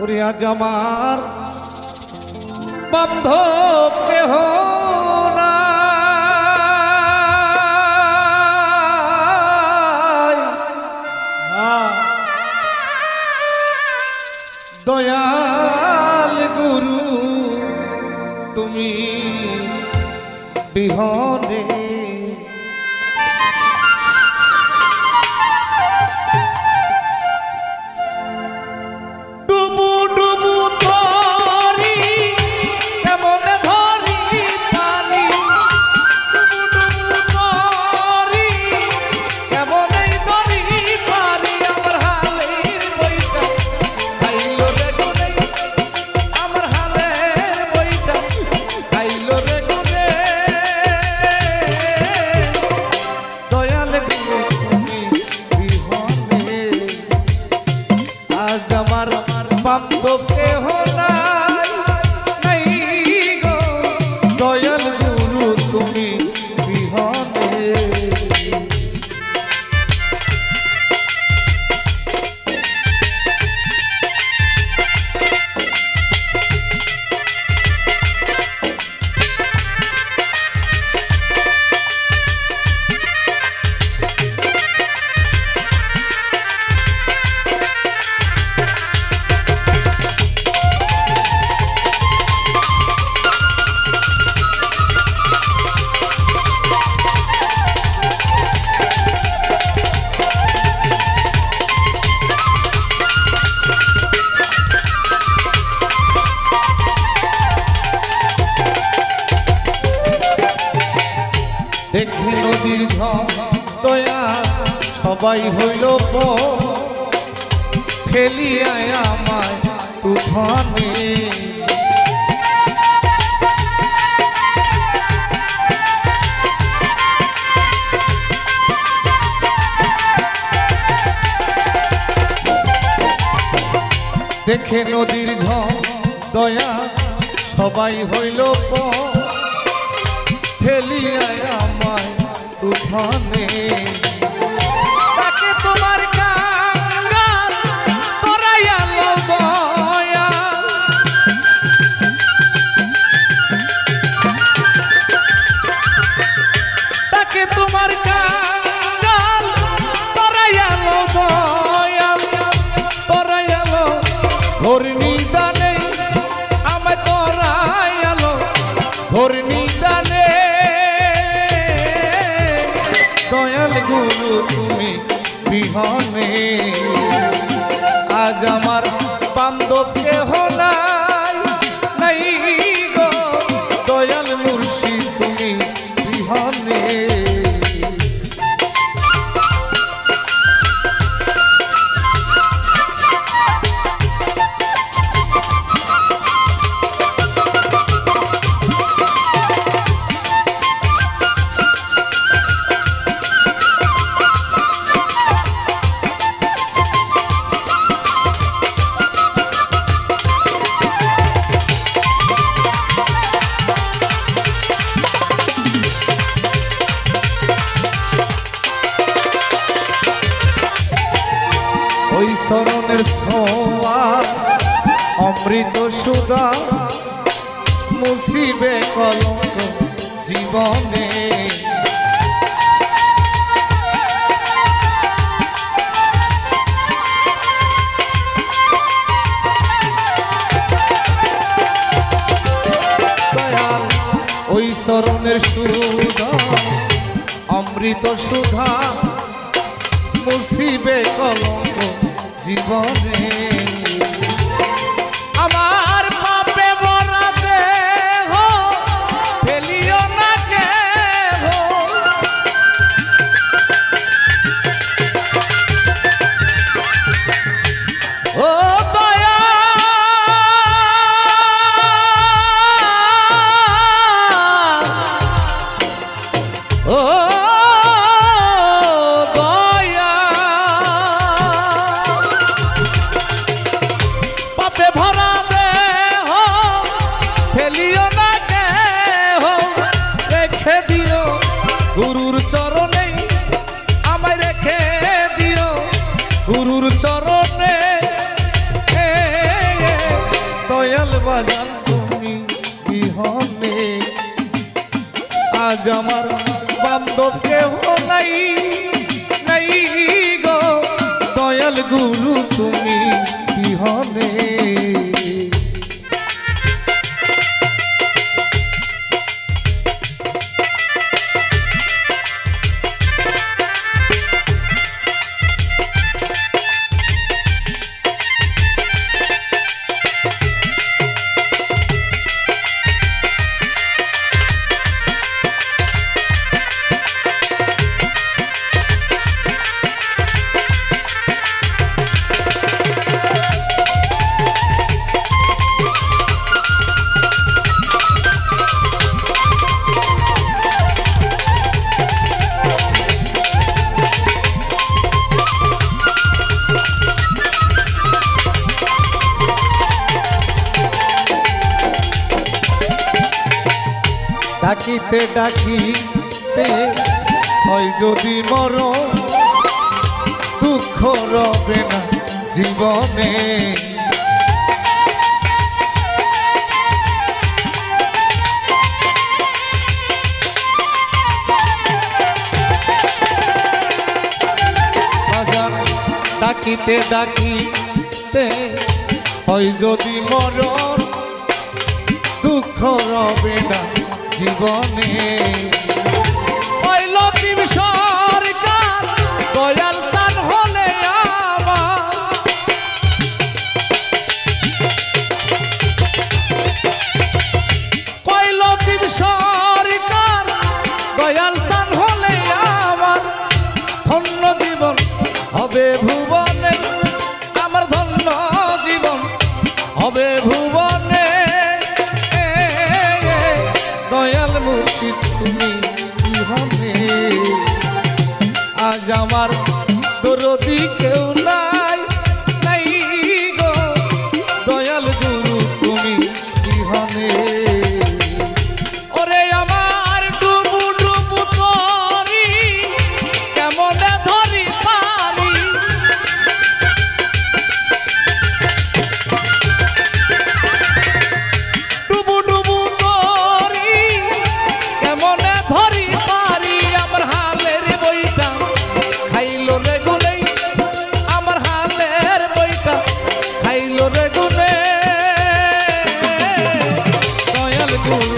ওরে আজ বন্ধ কেহ দয়াল গুরু তুমি বিহনে মাধব দেহ দেখে নদীর ধয়া সবাই হইল ফেলিয়ায় আমায় তুফানে। দেখে নদীর ধয়া সবাই হইল পর। ঠেলিয়ায় আমায় তুফানে তাকে তোমার আমার বান্ধব কেহ খুদা মুসিবে কলঙ্ক জীবনে। ওই চরণের সুধা অমৃত সুধা মুসিবে কলঙ্ক জীবনে। আজ আমার বান্ধব কেহ নাই নাই গো। দয়াল গুরু তুমি বিহনে। ডাকিতে ডাকিতে হয় যদি মর দুঃখ রবে না জীবনে। ডাকিতে ডাকিতে হয় যদি মরণ, দুঃখ রবে না জীবনে। পয়ল দিবস Oh,